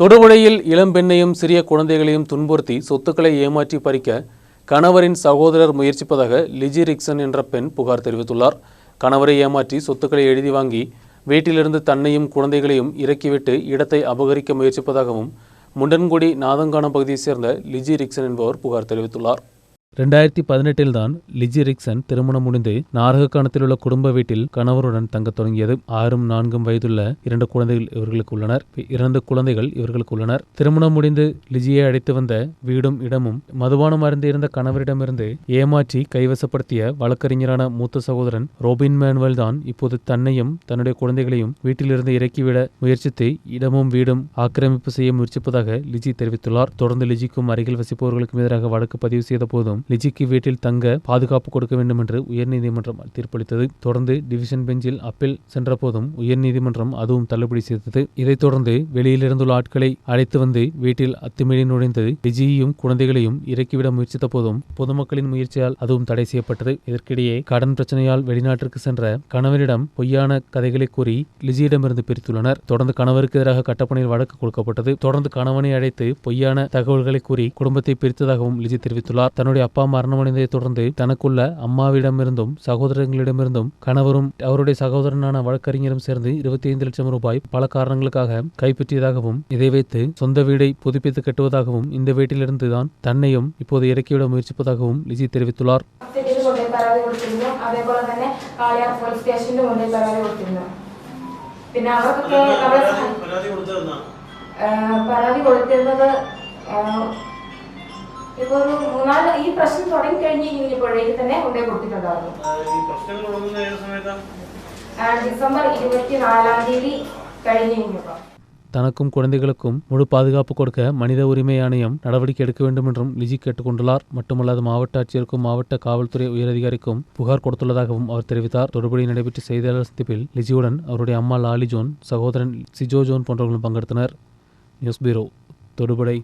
தொடுபுழையில் இளம்பெண்ணையும் சிறிய குழந்தைகளையும் துன்புறுத்தி சொத்துக்களை ஏமாற்றி பறிக்க கணவரின் சகோதரர் முயற்சிப்பதாக லிஜி ரிக்சன் என்ற பெண் புகார் தெரிவித்துள்ளார். கணவரை ஏமாற்றி சொத்துக்களை எழுதி வாங்கி வீட்டிலிருந்து தன்னையும் குழந்தைகளையும் இறக்கிவிட்டு இடத்தை அபகரிக்க முயற்சிப்பதாகவும் முண்டன்குடி நாதங்கானம் பகுதியைச் சேர்ந்த லிஜி ரிக்சன் என்பவர் புகார் தெரிவித்துள்ளார். ரெண்டாயிரத்தி பதினெட்டில் தான் லிஜி ரிக்சன் திருமணம் முடிந்து நாரகக்கானத்தில் உள்ள குடும்ப வீட்டில் கணவருடன் தங்கத் தொடங்கியது. ஆறும் நான்கும் வயதுள்ள இரண்டு குழந்தைகள் இவர்களுக்கு உள்ளனர். இரண்டு குழந்தைகள் இவர்களுக்கு உள்ளனர். திருமணம் முடிந்து லிஜியை அழைத்து வந்த வீடும் இடமும் மதுபானம் அருந்து இருந்த கணவரிடமிருந்து ஏமாற்றி கைவசப்படுத்திய வழக்கறிஞரான மூத்த சகோதரன் ரோபின் மேனுவல் தான் இப்போது தன்னையும் தன்னுடைய குழந்தைகளையும் வீட்டிலிருந்து இறக்கிவிட முயற்சித்து இடமும் வீடும் ஆக்கிரமிப்பு செய்ய முயற்சிப்பதாக லிஜி தெரிவித்துள்ளார். தொடர்ந்து லிஜிக்கும் அருகில் வசிப்பவர்களுக்கும் எதிராக வழக்கு பதிவு செய்த போதும் லிஜிக்கு வீட்டில் தங்க பாதுகாப்பு கொடுக்க வேண்டும் என்று உயர்நீதிமன்றம் தீர்ப்பளித்தது. தொடர்ந்து டிவிஷன் பெஞ்சில் அப்பீல் சென்றபோதும் உயர்நீதிமன்றம் அதுவும் தள்ளுபடி செய்தது. இதைத் தொடர்ந்து வெளியிலிருந்துள்ள ஆட்களை அழைத்து வந்து வீட்டில் அத்துமீறி நுழைந்து லிஜியையும் குழந்தைகளையும் இறக்கிவிட முயற்சித்த போதும் பொதுமக்களின் முயற்சியால் அதுவும் தடை செய்யப்பட்டது. இதற்கிடையே கடன் பிரச்சனையால் வெளிநாட்டிற்கு சென்ற கணவரிடம் பொய்யான கதைகளை கூறி லிஜியிடமிருந்து பிரித்துள்ளனர். தொடர்ந்து கணவருக்கு எதிராக கட்டப்பணையில் வழக்கு கொடுக்கப்பட்டது. தொடர்ந்து கணவனை அழைத்து பொய்யான தகவல்களை கூறி குடும்பத்தை பிரித்ததாகவும் லிஜி தெரிவித்துள்ளார். தன்னுடைய அப்பா மரணமடைந்ததை தொடர்ந்து தனக்குள்ள அம்மாவிடமிருந்தும் சகோதரங்களிடமிருந்தும் கணவரும் அவருடைய சகோதரனான வழக்கறிஞரும் சேர்ந்து இருபத்தி ஐந்து லட்சம் ரூபாய் பல காரணங்களுக்காக கைப்பற்றியதாகவும் இதை வைத்து சொந்த வீடை புதுப்பித்து கட்டுவதாகவும் இந்த வீட்டிலிருந்து தான் தன்னையும் இப்போது இறக்கிவிட முயற்சிப்பதாகவும் லிஜி தெரிவித்துள்ளார் സിറ്റിയിൽ കൊണ്ടുപോയി പരാതി കൊടുത്തിരുന്നു അതേപോലെ തന്നെ കാളിയാർ പോലീസ് സ്റ്റേഷനിൽ കൊണ്ടുപോയി പരാതി കൊടുത്തിരുന്നു പിന്നെ അവർക്കൊക്കെ നമ്മളെ സഹ- പരാതി കൊടുത്തതെന്നാ ആ, പരാതി കൊടുത്തിരുന്നത് ആ, ഇപ്പൊ ഒരു മൂന്നാല് ഈ പ്രശ്നം തുടങ്ങി കഴിഞ്ഞ് കഴിഞ്ഞപ്പോഴേക്ക് തന്നെ കൊണ്ടുപോയി കൊടുത്തിട്ടുണ്ടായിരുന്നു ഈ പ്രശ്നങ്ങൾ തുടങ്ങുന്ന ഏത് സമയത്താ ആ, ഡിസംബർ ഇരുപത്തിനാലാം തീയതി കഴിഞ്ഞ് കഴിഞ്ഞപ്പോൾ தனக்கும் குழந்தைகளுக்கும் முழு பாதுகாப்பு கொடுக்க மனித உரிமை ஆணையம் நடவடிக்கை எடுக்க வேண்டும் என்றும் லிஜி கேட்டுக்கொண்டுள்ளார் மட்டுமல்லாது மாவட்ட ஆட்சியருக்கும் மாவட்ட காவல்துறை உயரதிகாரிக்கும் புகார் கொடுத்துள்ளதாகவும் அவர் தெரிவித்தார் தொடுபடி நடைபெற்ற செய்தியாளர் சந்திப்பில் லிஜியுடன் அவருடைய அம்மா லாலி ஜோன் சகோதரன் சிஜோ ஜோன் போன்றவர்களும் பங்கெடுத்தனர் நியூஸ் பீரோ தொடுபடை